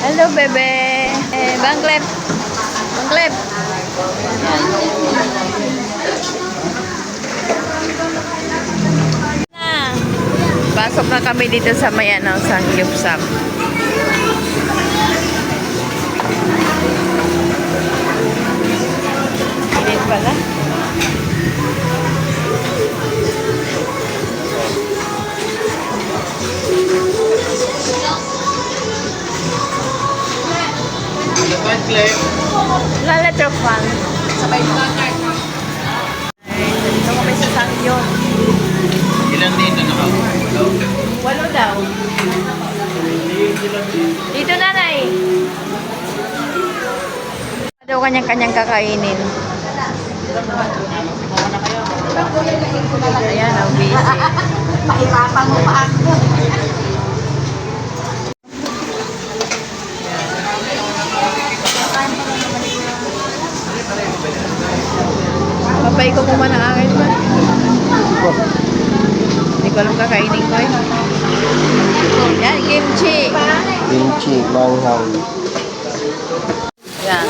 Hello, bebe. Eh, Banglep. Banglep. Na. Pasok na kami dito sa may ano, sa Gyupsap. Init pala. La letter fan. Sabay mo nga Ay, dito kami sa Sangyon. Ilan din na nakawalo? Walo daw. Dito nanay. Ano daw kanyang-kanyang kakainin? Ayan, oh, busy. Pahirapan mo pa ako. Papay ko muna ng akin ba? Hindi ko alam kakainin ko eh. Yan, kimchi. Kimchi, manghang. Yan.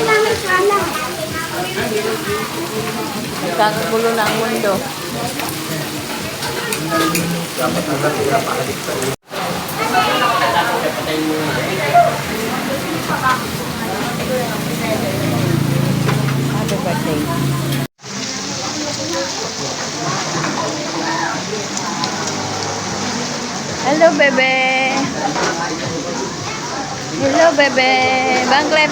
Nagkakagulo na ang mundo. Happy Hello, bebe. Hello, bebe. Banglep.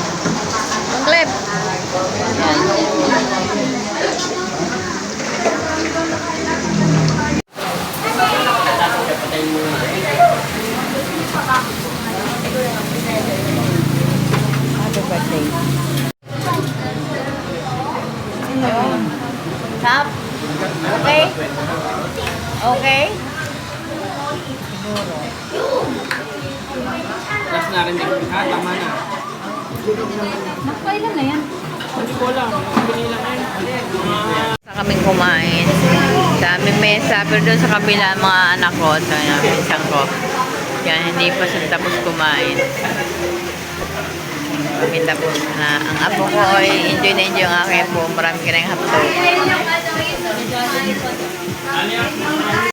Happy birthday. Tap. Okay? Okay? Last na rin din. Ha, tama na. Nakailan na yan? Hindi ko alam. Bili lang yan. Sa kaming kumain. Sa aming mesa, pero doon sa kabila mga anak ko, sa pinsan ko. Yan, hindi pa sila tapos kumain. Kami tapos na. Ang apo ko ay enjoy na enjoy ang aking apo. Marami ka ng hapto.